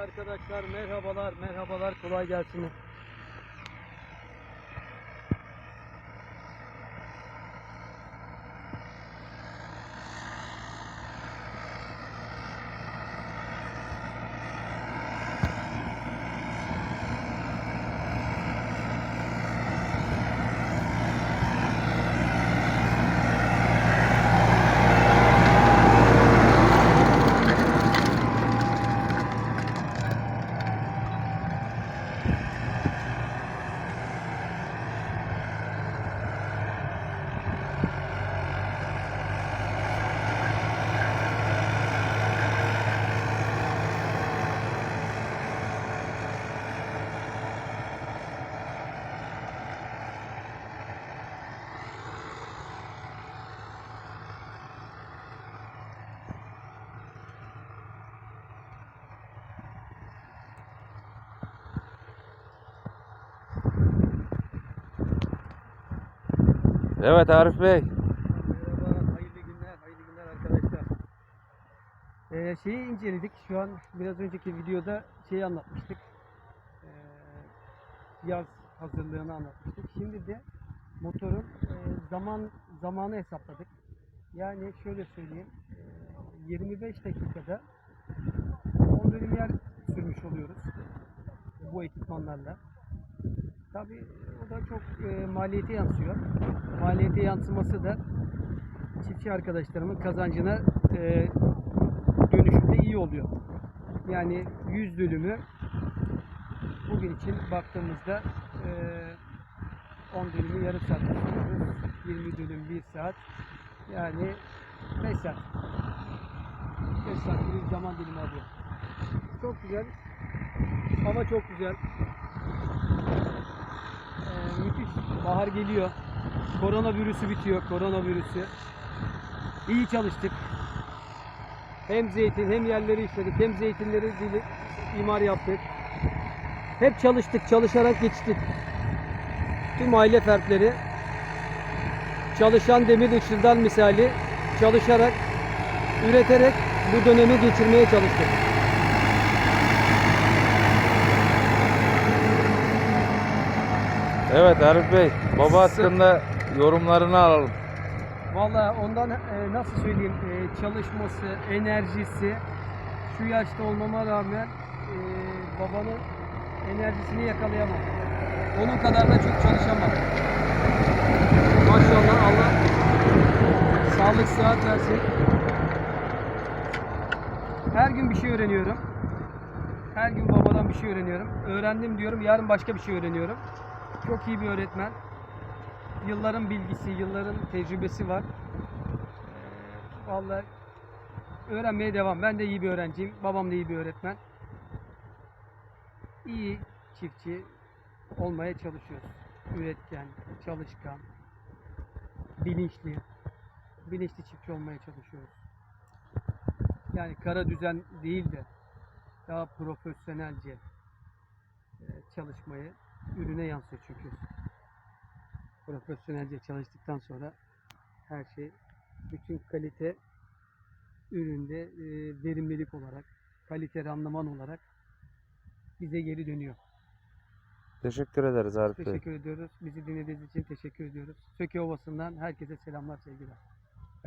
arkadaşlar merhabalar merhabalar kolay gelsin. Evet Arif Bey. Merhaba hayırlı günler hayırlı günler arkadaşlar. Ee, şeyi inceledik şu an biraz önceki videoda şeyi anlatmıştık. Ee, yaz hazırlığını anlatmıştık. Şimdi de motorun e, zaman zamanı hesapladık. Yani şöyle söyleyeyim. e, 25 dakikada 10 bölüm yer sürmüş oluyoruz. Bu ekipmanlarla. Tabii o da çok e, maliyete yansıyor. Maliyete yansıması da çiftçi arkadaşlarımın kazancına e, dönüşünde iyi oluyor. Yani 100 dönümü bugün için baktığımızda e, 10 dönümü yarım saat sürüyoruz. 20 dönüm 1 saat. Yani 5 saat. 5 saat bir zaman dilimi alıyor. Çok güzel. Hava çok güzel. Ee, müthiş. Bahar geliyor. Koronavirüsü bitiyor. Koronavirüsü. İyi çalıştık. Hem zeytin hem yerleri işledik. Hem zeytinleri imar yaptık. Hep çalıştık. Çalışarak geçtik. Tüm aile fertleri çalışan demir ışıldan misali çalışarak üreterek bu dönemi geçirmeye çalıştık. Evet Arif Bey. Baba hakkında yorumlarını alalım. Vallahi ondan e, nasıl söyleyeyim e, çalışması, enerjisi şu yaşta olmama rağmen e, babanın enerjisini yakalayamam. Onun kadar da çok çalışamam. Maşallah Allah sağlık sıhhat versin. Her gün bir şey öğreniyorum. Her gün babadan bir şey öğreniyorum. Öğrendim diyorum, yarın başka bir şey öğreniyorum. Çok iyi bir öğretmen. Yılların bilgisi, yılların tecrübesi var. Ee, Vallahi öğrenmeye devam. Ben de iyi bir öğrenciyim. Babam da iyi bir öğretmen. İyi çiftçi olmaya çalışıyoruz. Üretken, çalışkan, bilinçli, bilinçli çiftçi olmaya çalışıyoruz. Yani kara düzen değil de daha profesyonelce e, çalışmayı ürüne yansıyor çünkü profesyonelce çalıştıktan sonra her şey bütün kalite üründe e, verimlilik olarak kalite randıman olarak bize geri dönüyor. Teşekkür ederiz Arif Bey. Teşekkür ediyoruz. Bizi dinlediğiniz için teşekkür ediyoruz. Söke Ovası'ndan herkese selamlar sevgiler.